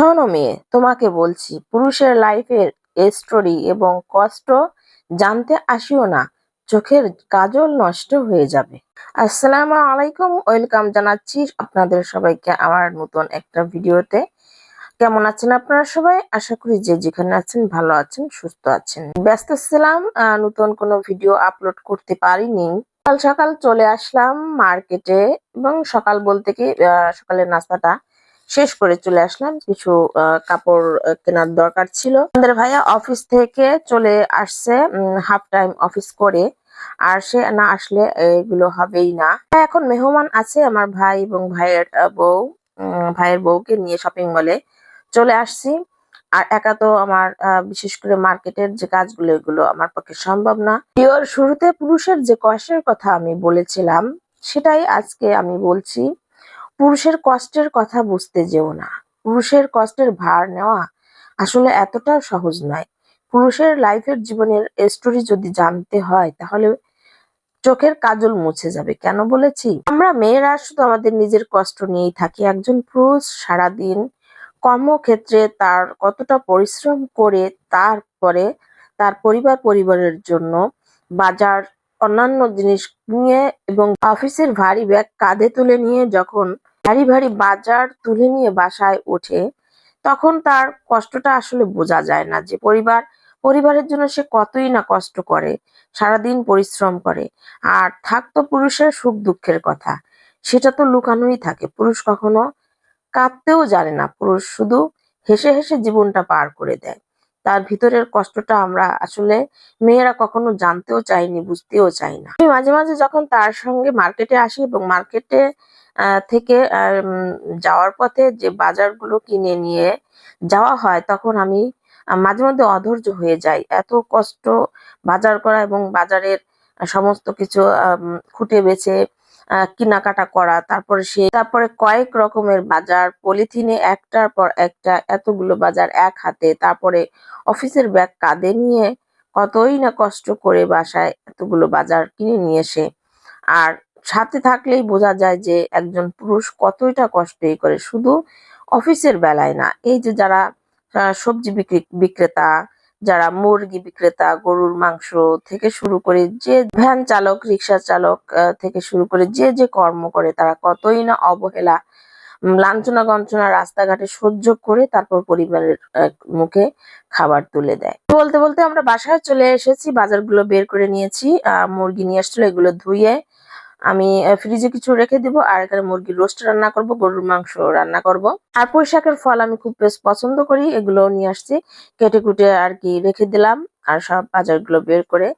শোনো মেয়ে, তোমাকে বলছি, পুরুষের লাইফের স্টোরি এবং কষ্ট জানতে আসিও না, চোখের কাজল নষ্ট হয়ে যাবে। আসসালামু আলাইকুম, ওয়েলকাম জানাচ্ছি আপনাদের সবাইকে আমার নতুন একটা ভিডিওতে। কেমন আছেন আপনারা সবাই? আশা করি যে যেখানে আছেন ভালো আছেন, সুস্থ আছেন। ব্যস্ত ছিলাম নতুন কোনো ভিডিও আপলোড করতে পারিনি। সকাল সকাল চলে আসলাম মার্কেটে এবং সকাল বলতে কি সকালের নাস্তাটা শেষ করে চলে আসলাম। কিছু কাপড় কেনার দরকার ছিল। আমাদের ভাইয়া অফিস থেকে চলে আসছে হাফ টাইম অফিস করে। আর সে না আসলে এগুলো হবেই না। এখন মেহমান আছে, আমার ভাই এবং ভাইয়ের বউ ভাইয়ের বউকে নিয়ে শপিং মলে চলে আসছি। আর একা তো আমার বিশেষ করে মার্কেটের যে কাজগুলো, এগুলো আমার পক্ষে সম্ভব না। শুরুতে পুরুষের যে কষ্টের কথা আমি বলেছিলাম, সেটাই আজকে আমি বলছি। পুরুষের কষ্টের কথা বুঝতে যেও না। পুরুষের কষ্টের ভার নেওয়া আসলে এতটা সহজ নয়। পুরুষের লাইফের জীবনের স্টোরি যদি জানতে হয়, তাহলে চোখের কাজল মুছে যাবে, কেন বলেছি? আমরা মেয়েরা শুধু আমাদের নিজের কষ্ট নিয়েই থাকি। একজন পুরুষ সারাদিন কর্মক্ষেত্রে তার কতটা পরিশ্রম করে, তারপরে তার পরিবার পরিবারের জন্য বাজার, অন্যান্য জিনিস নিয়ে এবং অফিসের ভারী ব্যাগ কাঁধে তুলে নিয়ে যখন ভারী ভারী বাজার তুলে নিয়ে বাসায় ওঠে, তখন তার কষ্টটা আসলে বোঝা যায় না যে পরিবার, পরিবারের জন্য সে কতই না কষ্ট করে, সারাদিন পরিশ্রম করে। আর থাকতো পুরুষের সুখ দুঃখের কথা, সেটা তো লুকানোই থাকে। পুরুষ কখনো কাঁদতেও জানে না, পুরুষ শুধু হেসে হেসে জীবনটা পার করে দেয়। তার ভিতরের কষ্টটা আমরা আসলে মেয়েরা কখনো জানতেও চাইনি, বুঝতেও চাই না। আমি মাঝে মাঝে যখন তার সঙ্গে মার্কেটে আসি এবং মার্কেটে থেকে যাওয়ার পথে যে বাজারগুলো কিনে নিয়ে যাওয়া হয়, তখন আমি মাঝে মধ্যে অধৈর্য হয়ে যাই। এত কষ্ট বাজার করা এবং বাজারের সমস্ত কিছু খুঁটে বেছে কেনাকাটা করা, তারপরে সে, তারপরে কয়েক রকমের বাজার, পলিথিনে একটার পর একটা এতগুলো বাজার এক হাতে, তারপরে অফিসের ব্যাগ কাঁধে নিয়ে কতই না কষ্ট করে বাসায় এতগুলো বাজার কিনে নিয়ে এসে। আর সাথে থাকলেই বোঝা যায় যে একজন পুরুষ কতইটা কষ্টই করে, শুধু অফিসের বেলায় না, এই যে যারা সবজি বিক্রি, বিক্রেতা যারা মুরগি বিক্রেতা গরুর মাংস থেকে শুরু করে যে ভ্যান চালক রিক্সা চালক থেকে শুরু করে যে যে কর্ম করে তারা কতই না অবহেলা লাঞ্ছনা গঞ্চনা রাস্তাঘাটে সহ্য করে তারপর পরিবারের মুখে খাবার তুলে দেয়। বলতে বলতে আমরা বাসায় চলে এসেছি বাজারগুলো বের করে নিয়েছি আহ, মুরগি নিয়ে আসছিল এগুলো ধুয়ে আমি ফ্রিজে কিছু রেখে দিব, আর এখানে মুরগির রোস্ট রান্না করব, গরুর মাংস রান্না করব। আর পুঁই শাকের ফল আমি খুব বেশ পছন্দ করি, এগুলো নিয়ে আসছি। কেটে কুটে আর কি রেখে দিলাম, আর সব বাজারগুলো বের করে,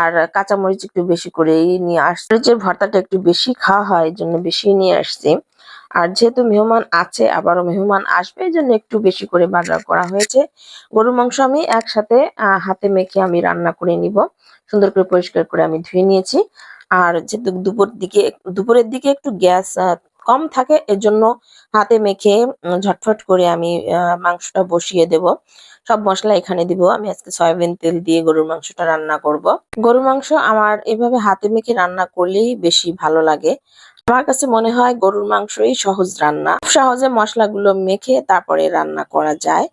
আর কাঁচামরিচ একটু বেশি করেই নিয়ে আসছি। মরিচের ভর্তাটা একটু বেশি খাওয়া হয়, এই জন্য বেশি নিয়ে আসছি। আর যেহেতু মেহমান আছে, আবারও মেহমান আসবে, এই জন্য একটু বেশি করে বাজার করা হয়েছে। গরুর মাংস আমি একসাথে হাতে মেখে আমি রান্না করে নিব। সুন্দর করে পরিষ্কার করে আমি ধুয়ে নিয়েছি। আর যেহেতু দুপুর দিকে দুপুরের দিকে একটু গ্যাস কম থাকে এর জন্য হাতে মেখে ঝটফট করে আমি মাংসটা বসিয়ে দেব। সব মশলা এখানে দিব। আমি আজকে সয়াবিন তেল দিয়ে গরুর মাংসটা রান্না করব। গরুর মাংস আমার এভাবে হাতে মেখে রান্না করলেই বেশি ভালো লাগে। আমার কাছে মনে হয় গরুর মাংসই সহজ রান্না। সহজে মশলাগুলো মেখে তারপরে রান্না করা যায়।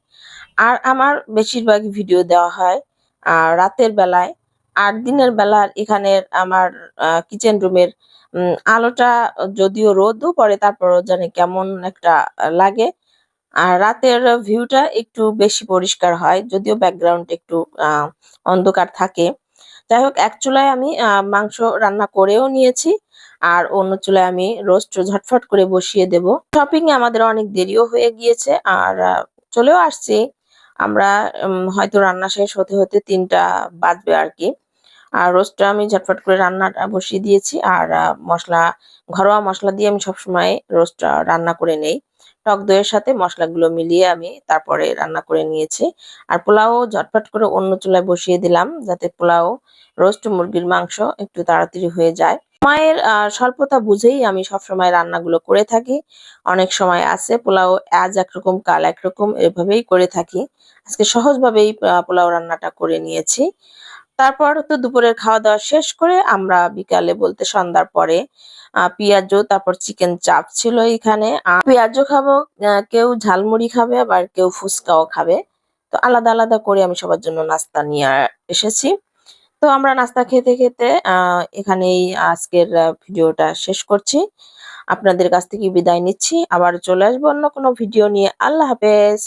আর আমার বেশিরভাগ ভিডিও দেওয়া হয় আর রাতের বেলায়। আর দিনের বেলার এখানের আমার কিচেন রুমের আলোটা যদিও রোদও পড়ে, তারপরও জানি কেমন একটা লাগে। আর রাতের ভিউটা একটু বেশি পরিষ্কার হয়, যদিও ব্যাকগ্রাউন্ড একটু অন্ধকার থাকে। যাই হোক, এক চুলায় আমি মাংস রান্না করেও নিয়েছি, আর অন্য চুলায় আমি রোস্ট ঝটফট করে বসিয়ে দেব। শপিং এ আমাদের অনেক দেরিও হয়ে গিয়েছে, আর চলেও আসছি। আমরা হয়তো রান্না শেষ হতে হতে তিনটা বাজবে আর কি আর রোস্টটা আমি ঝটফট করে রান্নাটা বসিয়ে দিয়েছি। আর মশলা, ঘরোয়া মশলা দিয়ে আমি সবসময় রোস্টটা রান্না করে নেই। টক দইয়ের সাথে মশলাগুলো মিলিয়ে আমি তারপরে রান্না করে নিয়েছি। আর পোলাও ঝটফট করে অন্য চুলায় বসিয়ে দিলাম যাতে পোলাও, রোস্ট, মুরগির মাংস একটু তাড়াতাড়ি হয়ে যায়। মায়ের আহ, স্বল্পতা বুঝেই আমি সবসময় রান্নাগুলো করে থাকি। অনেক সময় আছে পোলাও আজ একরকম কাল একরকম এভাবেই করে থাকি। আজকে সহজভাবেই পোলাও রান্নাটা করে নিয়েছি। তারপর তো দুপুরের খাওয়া দাওয়া শেষ করে আমরা বিকালে বলতে সন্ধ্যার পরে পেঁয়াজও তারপর চিকেন চাপ ছিল এখানে। পেঁয়াজও খাব কেউ ঝালমুড়ি খাবে আবার কেউ ফুচকাও খাবে। তো আলাদা আলাদা করে আমি সবার জন্য নাস্তা নিয়ে এসেছি। তো আমরা নাস্তা খেতে খেতে এখানেই আজকের ভিডিওটা শেষ করছি। আপনাদের কাছ থেকে বিদায় নিচ্ছি। আবার চলে আসব অন্য কোনো ভিডিও নিয়ে। আল্লাহ হাফেজ।